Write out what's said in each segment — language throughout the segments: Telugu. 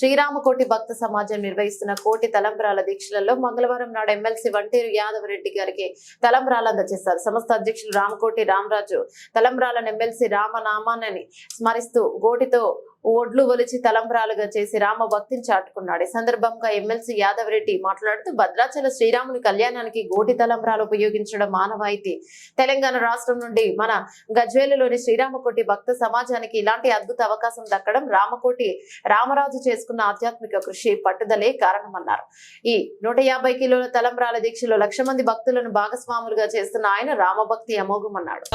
శ్రీరామకోటి భక్త సమాజం నిర్వహిస్తున్న కోటి తలంబ్రాల దీక్షలలో మంగళవారం నాడు ఎమ్మెల్సీ వంటేరు యాదవ్ రెడ్డి గారికి తలంబ్రాలు అందజేశారు. సంస్థ అధ్యక్షులు రామకోటి రామరాజు తలంబ్రాలను ఎమ్మెల్సీ రామనామాన్ని స్మరిస్తూ గోటితో ఒడ్లు ఒలిచి తలంబ్రాలుగా చేసి రామ భక్తిని చాటుకున్నాడు. ఈ సందర్భంగా ఎమ్మెల్సీ యాదవ్ రెడ్డి మాట్లాడుతూ భద్రాచల శ్రీరాముని కళ్యాణానికి గోటి తలంబ్రాలు ఉపయోగించడం మానవాయితీ. తెలంగాణ రాష్ట్రం నుండి మన గజ్వేలులోని శ్రీరామకోటి భక్త సమాజానికి ఇలాంటి అద్భుత అవకాశం దక్కడం రామకోటి రామరాజు చేసుకున్న ఆధ్యాత్మిక కృషి పట్టుదలే కారణమన్నారు. ఈ నూట యాభై కిలోల తలంబ్రాల దీక్షలో లక్ష మంది భక్తులను భాగస్వాములుగా చేస్తున్న ఆయన రామభక్తి అమోఘమన్నాడు.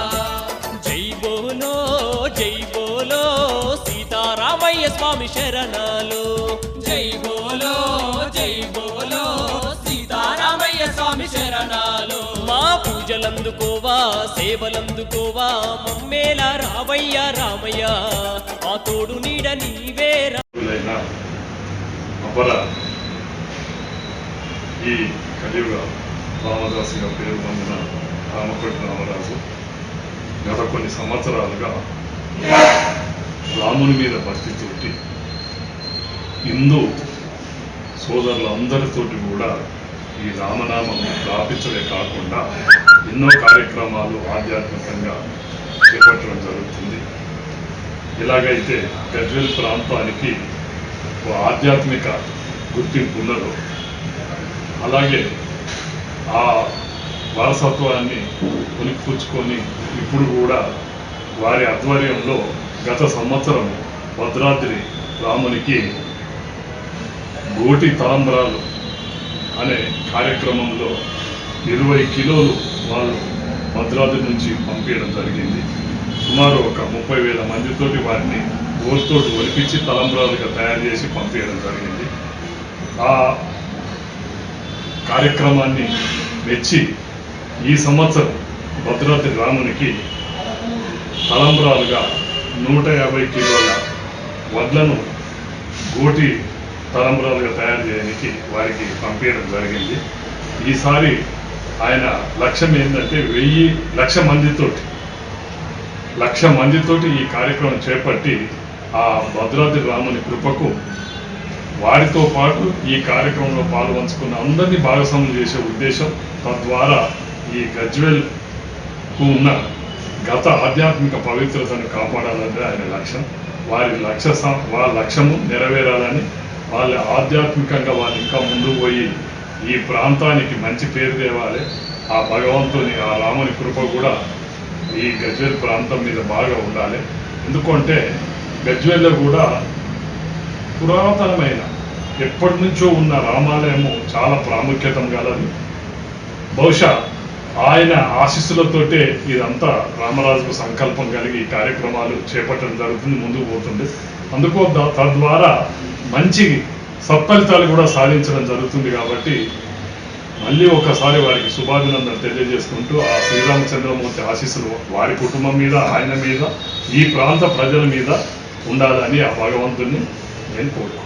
జై బోలో జై బోలో సీతారామయ్య స్వామి శరణాలు. జై బోలో జై బోలో సీతారామయ్య స్వామి శరణాలు. మా పూజలందుకోవా సేవలందుకోవా మమ్మేల రావయ్య రామయ్య. మా తోడు నీడ నీవే అపర ఈ కలియుగ రామదాసుగా పేరు పొందిన రామకోటి రామరాజు గత కొన్ని సంవత్సరాలుగా రాముని మీద భక్తితోటి హిందూ సోదరులందరితోటి కూడా ఈ రామనామం వ్యాపించడే కాకుండా ఎన్నో కార్యక్రమాలు ఆధ్యాత్మికంగా చేపట్టడం జరుగుతుంది. ఇలాగైతే గజ్వేల్ ప్రాంతానికి ఒక ఆధ్యాత్మిక గుర్తింపు ఉన్నదో అలాగే ఆ వారసత్వాన్ని కొనిపుచ్చుకొని ఇప్పుడు కూడా వారి ఆధ్వర్యంలో గత సంవత్సరం భద్రాద్రి రామునికి గోటి తలంబరాలు అనే కార్యక్రమంలో ఇరవై కిలోలు వాళ్ళు భద్రాద్రి నుంచి పంపించడం జరిగింది. సుమారు ఒక ముప్పై వేల మందితోటి వారిని ఓర్తోటి ఒలిపించి తలంబ్రాలుగా తయారు చేసి పంపించడం జరిగింది. ఆ కార్యక్రమాన్ని మెచ్చి ఈ సంవత్సరం భద్రాద్రి రామునికి తలంబ్రాలుగా నూట యాభై కిలోల వడ్లను గోటి తలంబరాలుగా తయారు చేయడానికి వారికి పంపించడం జరిగింది. ఈసారి ఆయన లక్ష్యం ఏంటంటే వెయ్యి లక్ష మందితోటి లక్ష మందితోటి ఈ కార్యక్రమం చేపట్టి ఆ భద్రాద్రి రాముని కృపకు వారితో పాటు ఈ కార్యక్రమంలో పాల్పంచుకున్న అందరినీ భాగస్వాములు చేసే ఉద్దేశం తద్వారా ఈ గజ్వెల్కు ఉన్న గత ఆధ్యాత్మిక పవిత్రతను కాపాడాలంటే ఆయన లక్ష్యం. వారి లక్ష్య వారి లక్ష్యము నెరవేరాలని వాళ్ళ ఆధ్యాత్మికంగా వాళ్ళు ఇంకా ముందుకు పోయి ఈ ప్రాంతానికి మంచి పేరు తేవాలి. ఆ భగవంతుని ఆ రాముని కృప కూడా ఈ గజ్వేల్ ప్రాంతం మీద బాగా ఉండాలి. ఎందుకంటే గజ్వేల్లో కూడా పురాతనమైన ఎప్పటి నుంచో ఉన్న రామాలయము చాలా ప్రాముఖ్యత గలది. బహుశా ఆయన ఆశీస్సులతోటే ఇదంతా రామరాజుకు సంకల్పం కలిగి ఈ కార్యక్రమాలు చేపట్టడం జరుగుతుంది ముందుకు పోతుంది అందుకో తద్వారా మంచి సత్ఫలితాలు కూడా సాధించడం జరుగుతుంది కాబట్టి మళ్ళీ ఒకసారి వారికి శుభాభినందనలు తెలియజేసుకుంటూ ఆ శ్రీరామచంద్రమూర్తి ఆశీస్సులు వారి కుటుంబం మీద ఆయన మీద ఈ ప్రాంత ప్రజల మీద ఉండాలని ఆ భగవంతుని నేను కోరుకుంటున్నాను.